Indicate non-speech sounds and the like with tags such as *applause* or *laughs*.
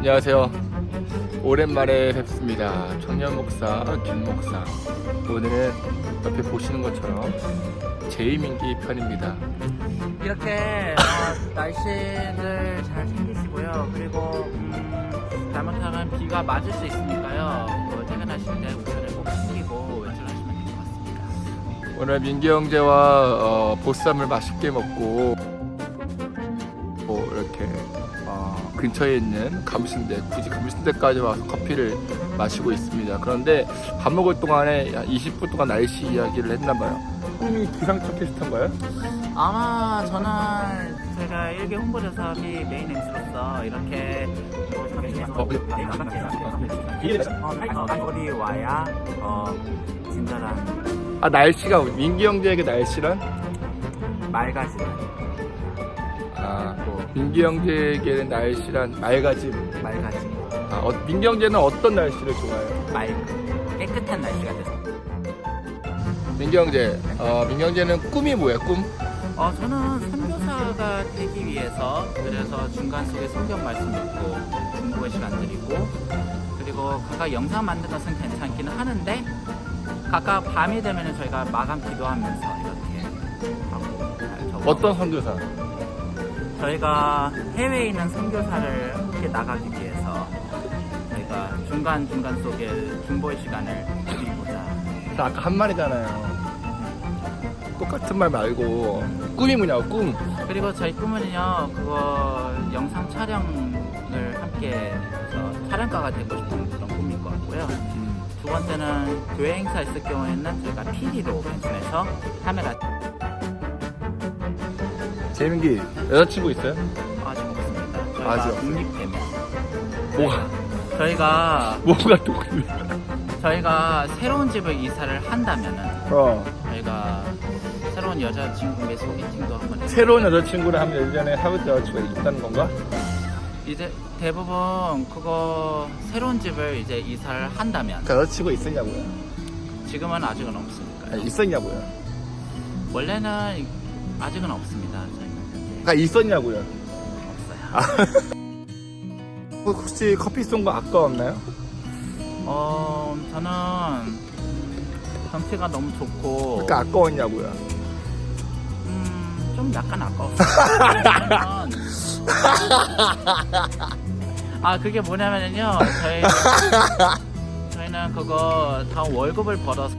안녕하세요. 오랜만에 뵙습니다. 청년 목사 김 목사. 오늘은 옆에 보시는 것처럼 제이민기 편입니다. 이렇게 어, 날씨를 잘 챙기시고요. 그리고 음, 잘못하면 비가 맞을 수 있으니까요. 뭐 퇴근하실 때 우산을 꼭 챙기고 외출하시면 될 것 같습니다. 오늘 민기 형제와 어, 보쌈을 맛있게 먹고 뭐 이렇게 어, 근처에 있는 감신대 굳이 감신대까지 와서 커피를 마시고 있습니다. 그런데 밥 먹을 동안에 한 20분 동안 날씨 이야기를 했나 봐요. 형님이 기상청 캐스터인가요? 아마 저는 제가 일개 홍보대사 및 메인 MC로서 이렇게 뭐 어, 어, 어디 와야 어, 친절한 아 날씨가 민기 형제에게 날씨란? 맑아지는 아, 민기 형제에게는 날씨란 맑아짐. 맑아지는 아, 어, 민기 형제는 어떤 날씨를 좋아해요? 맑은 깨끗한 날씨가 돼서 민기 형제, 어, 민기 형제는 꿈이 뭐야? 꿈? 어, 저는 선교사가 되기 위해서 그래서 중간 속에 성경 말씀 듣고 중국의 시간 드리고 그리고 각각 영상 만드는 것은 괜찮기는 하는데 각각 밤이 되면 저희가 마감 기도하면서 이렇게 하고 적어- 어떤 선교사? 저희가 해외에 있는 선교사를 함께 나가기 위해서 저희가 중간 중간 속에 중보의 시간을 드리고자 자, 아까 한 말이잖아요. 똑같은 말 말고 꿈이 뭐냐고 꿈. 그리고 저희 꿈은요 그거 영상 촬영을 함께 해서 촬영가가 되고 싶은 그런 꿈일 것 같고요 두 번째는 교회 행사 있을 경우에는 저희가 PD로 변신해서 카메라 재민기 여자친구 있어요? 아직 없습니다 저희가 아직 없어요? 독립되면 뭐가 저희가 뭐가 또 저희가 새로운 집을 이사를 한다면은 어. 저희가 새로운 여자친구의 소개팅도 한번 새로운 여자친구를 하면 예전에 사귀었던 여자친구가 있다는 건가? 이제 대부분 그거 새로운 집을 이제 이사를 한다면 그 여자친구 있었냐고요? 지금은 아직은 없으니까 아니, 있었냐고요? 원래는 아직은 없습니다. 저희 는아 있었냐고요? 없어요. *laughs* 혹시 커피 쏜 거 아까웠나요? 어 저는 경치가 너무 좋고 그러니까 아까웠냐고요? 음, 좀 약간 아까웠어요. *laughs* 아 그게 뭐냐면요 저희 저희는 그거 다 월급을 벌어서